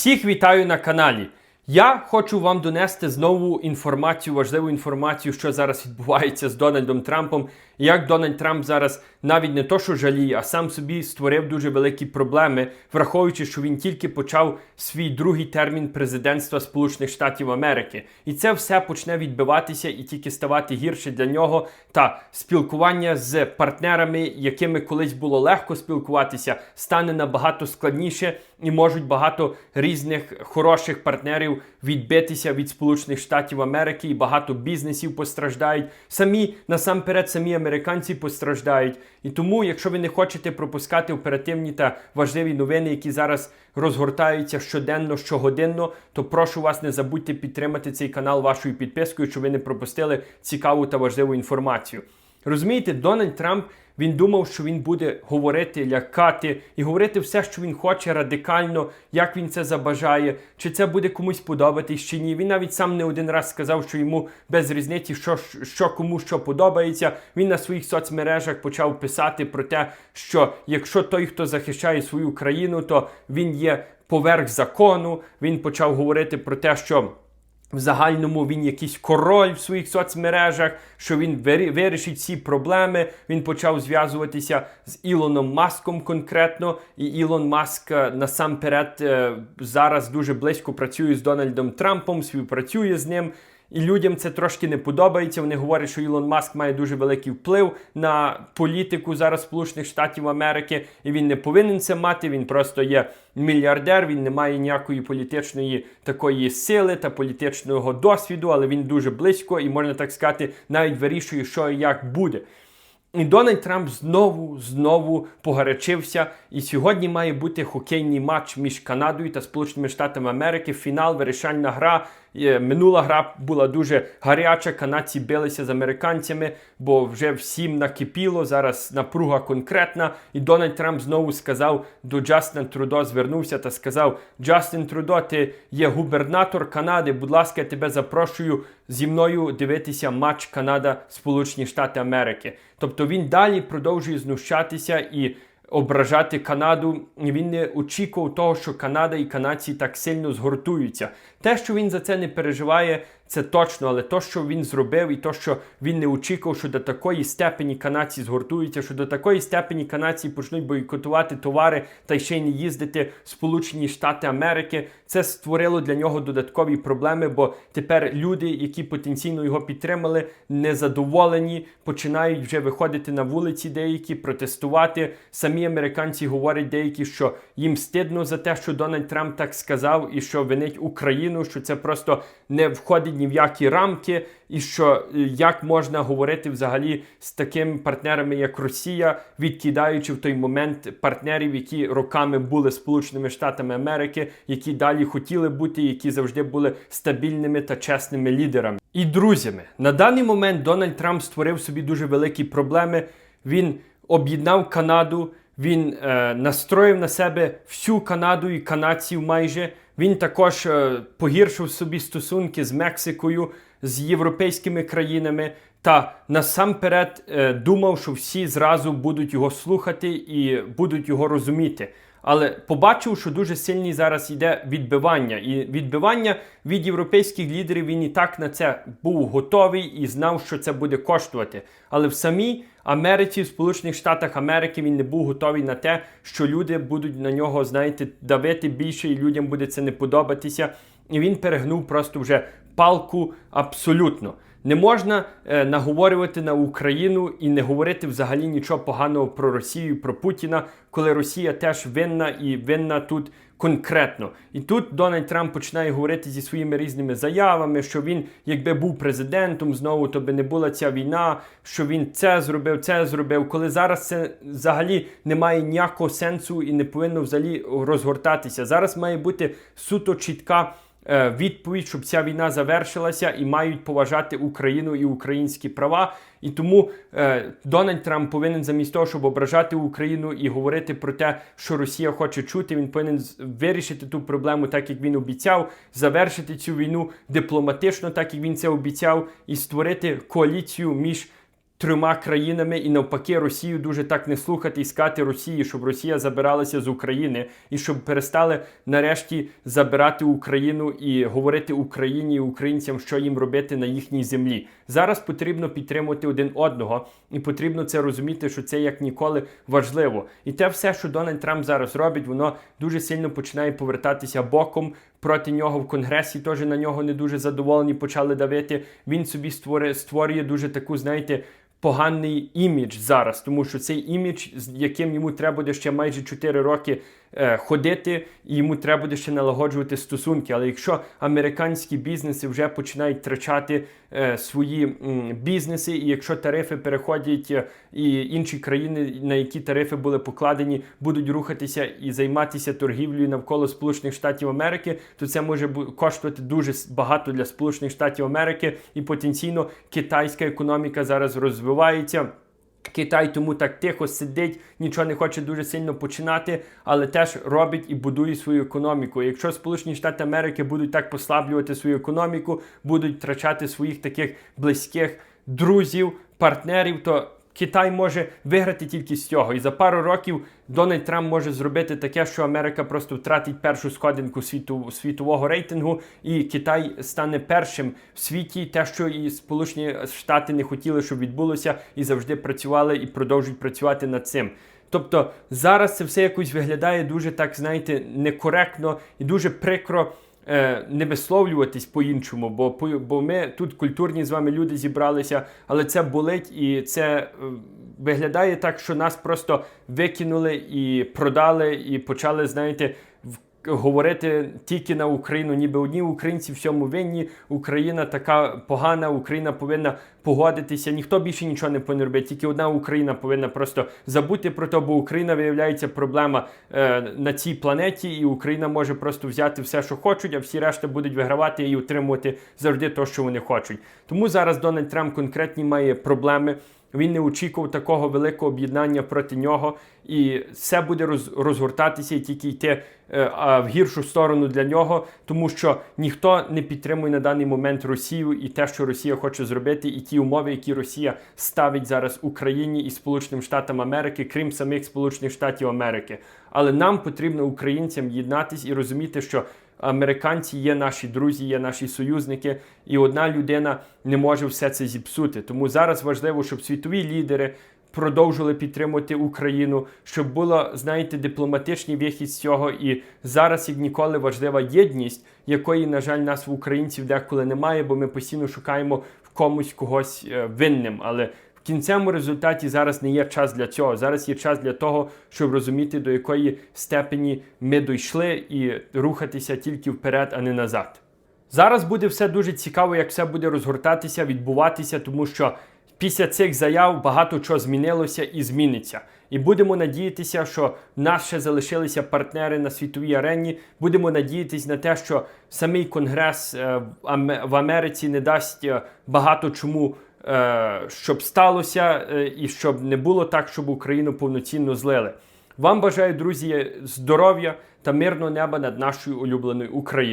Всіх вітаю на каналі. Я хочу вам донести знову інформацію, важливу інформацію, що зараз відбувається з Дональдом Трампом. Як Дональд Трамп зараз навіть не то, що жаліє, а сам собі створив дуже великі проблеми, враховуючи, що він тільки почав свій другий термін президентства Сполучених Штатів Америки. І це все почне відбиватися і тільки ставати гірше для нього. Та спілкування з партнерами, якими колись було легко спілкуватися, стане набагато складніше і можуть багато різних хороших партнерів відбитися від Сполучених Штатів Америки, і багато бізнесів постраждають. Самі насамперед, самі американці постраждають. І тому, якщо ви не хочете пропускати оперативні та важливі новини, які зараз розгортаються щоденно, щогодинно, то прошу вас не забудьте підтримати цей канал вашою підпискою, щоб ви не пропустили цікаву та важливу інформацію. Розумієте, Дональд Трамп він думав, що він буде говорити, лякати і говорити все, що він хоче, радикально, як він це забажає, чи це буде комусь подобатись чи ні. Він навіть сам не один раз сказав, що йому без різниці, що, що кому що подобається. Він на своїх соцмережах почав писати про те, що якщо той, хто захищає свою країну, то він є поверх закону. Він почав говорити про те, що. В загальному він якийсь король в своїх соцмережах, що він вирішить всі проблеми. Він почав зв'язуватися з Ілоном Маском конкретно. І Ілон Маск е, насамперед е, зараз дуже близько працює з Дональдом Трампом, співпрацює з ним. І людям це трошки не подобається. Вони говорять, що Ілон Маск має дуже великий вплив на політику зараз Сполучених Штатів Америки, і він не повинен це мати. Він просто є мільярдер. Він не має ніякої політичної такої сили та політичного досвіду, але він дуже близько і можна так сказати, навіть вирішує, що і як буде. І Дональд Трамп знову знову погарячився. І сьогодні має бути хокейний матч між Канадою та Сполученими Штатами Америки. Фінал, вирішальна гра. Минула гра була дуже гаряча. Канадці билися з американцями, бо вже всім накипіло. Зараз напруга конкретна. І Дональд Трамп знову сказав до Джастина Трудо, звернувся та сказав: Джастин Трудо, ти є губернатор Канади. Будь ласка, я тебе запрошую зі мною дивитися матч Канада-Сполучені Штати Америки. Тобто він далі продовжує знущатися і ображати Канаду. Він не очікував того, що Канада і канадці так сильно згуртуються. Те, що він за це не переживає, це точно, але то, що він зробив, і то, що він не очікував, що до такої степені канадці згуртуються, що до такої степені канадці почнуть бойкотувати товари та ще й не їздити в Сполучені Штати Америки, це створило для нього додаткові проблеми, бо тепер люди, які потенційно його підтримали, незадоволені, починають вже виходити на вулиці, деякі протестувати. Самі американці говорять деякі, що їм стидно за те, що Дональд Трамп так сказав, і що винить Україну, що це просто не входить ні в які рамки, і що е, як можна говорити взагалі з такими партнерами, як Росія, відкидаючи в той момент партнерів, які роками були Сполученими Штатами Америки, які далі хотіли бути, які завжди були стабільними та чесними лідерами і друзями. На даний момент Дональд Трамп створив собі дуже великі проблеми. Він об'єднав Канаду. Він е, настроїв на себе всю Канаду і канадців майже. Він також е, погіршив собі стосунки з Мексикою, з європейськими країнами та насамперед е, думав, що всі зразу будуть його слухати і будуть його розуміти. Але побачив, що дуже сильний зараз йде відбивання. І відбивання від європейських лідерів він і так на це був готовий і знав, що це буде коштувати. Але в самій Америці, в Сполучених Штатах Америки, він не був готовий на те, що люди будуть на нього, знаєте, давити більше, і людям буде це не подобатися. І він перегнув просто вже палку абсолютно. Не можна е, наговорювати на Україну і не говорити взагалі нічого поганого про Росію, про Путіна, коли Росія теж винна і винна тут конкретно. І тут Дональд Трамп починає говорити зі своїми різними заявами, що він, якби був президентом, знову то би не була ця війна, що він це зробив, це зробив. Коли зараз це взагалі не має ніякого сенсу і не повинно взагалі розгортатися. Зараз має бути суто чітка. Е, відповідь, щоб ця війна завершилася і мають поважати Україну і українські права. І тому е, Дональд Трамп повинен замість того, щоб ображати Україну і говорити про те, що Росія хоче чути, він повинен вирішити ту проблему, так як він обіцяв, завершити цю війну дипломатично, так як він це обіцяв, і створити коаліцію між трьома країнами і навпаки Росію дуже так не слухати і скати Росії, щоб Росія забиралася з України і щоб перестали нарешті забирати Україну і говорити Україні і українцям, що їм робити на їхній землі. Зараз потрібно підтримувати один одного, і потрібно це розуміти, що це як ніколи важливо. І те все, що Дональд Трамп зараз робить, воно дуже сильно починає повертатися боком. Проти нього в конгресі теж на нього не дуже задоволені, почали давити. Він собі створює, створює дуже таку, знаєте, поганий імідж зараз, тому що цей імідж, з яким йому треба буде ще майже 4 роки ходити, і йому треба буде ще налагоджувати стосунки. Але якщо американські бізнеси вже починають втрачати е, свої бізнеси, і якщо тарифи переходять, е, і інші країни, на які тарифи були покладені, будуть рухатися і займатися торгівлею навколо Сполучених Штатів Америки, то це може коштувати дуже багато для Сполучених Штатів Америки, і потенційно китайська економіка зараз розвивається. Китай тому так тихо сидить, нічого не хоче дуже сильно починати, але теж робить і будує свою економіку. Якщо Сполучені Штати Америки будуть так послаблювати свою економіку, будуть втрачати своїх таких близьких друзів, партнерів, то Китай може виграти тільки з цього. І за пару років Дональд Трамп може зробити таке, що Америка просто втратить першу сходинку світу, світового рейтингу, і Китай стане першим в світі, те, що і Сполучені Штати не хотіли, щоб відбулося, і завжди працювали і продовжують працювати над цим. Тобто зараз це все якось виглядає дуже так, знаєте, некоректно і дуже прикро не висловлюватись по-іншому, бо, по- бо ми тут культурні з вами люди зібралися, але це болить і це е, виглядає так, що нас просто викинули і продали, і почали, знаєте, Говорити тільки на Україну, ніби одні українці всьому винні. Україна така погана, Україна повинна погодитися. Ніхто більше нічого не повинен робити. Тільки одна Україна повинна просто забути про те, бо Україна виявляється проблема е, на цій планеті, і Україна може просто взяти все, що хочуть, а всі решта будуть вигравати і отримувати завжди те, що вони хочуть. Тому зараз Дональд Трамп конкретні має проблеми. Він не очікував такого великого об'єднання проти нього, і все буде роз, розгортатися і тільки йти е, в гіршу сторону для нього, тому що ніхто не підтримує на даний момент Росію і те, що Росія хоче зробити, і ті умови, які Росія ставить зараз Україні і Сполученим Штатам Америки, крім самих Сполучених Штатів Америки. Але нам потрібно українцям єднатись і розуміти, що американці є наші друзі, є наші союзники, і одна людина не може все це зіпсути. Тому зараз важливо, щоб світові лідери продовжували підтримувати Україну, щоб було, знаєте, дипломатичний вихід з цього. І зараз, як ніколи, важлива єдність, якої, на жаль, нас в українців деколи немає, бо ми постійно шукаємо в комусь когось е, винним. Але кінцевому результаті зараз не є час для цього. Зараз є час для того, щоб розуміти, до якої степені ми дійшли, і рухатися тільки вперед, а не назад. Зараз буде все дуже цікаво, як все буде розгортатися, відбуватися, тому що після цих заяв багато чого змінилося і зміниться. І будемо надіятися, що в нас ще залишилися партнери на світовій арені. Будемо надіятися на те, що самий конгрес е, в Америці не дасть е, багато чому. Е, Щоб сталося, е, і щоб не було так, щоб Україну повноцінно злили. Вам бажаю, друзі, здоров'я та мирного неба над нашою улюбленою Україною.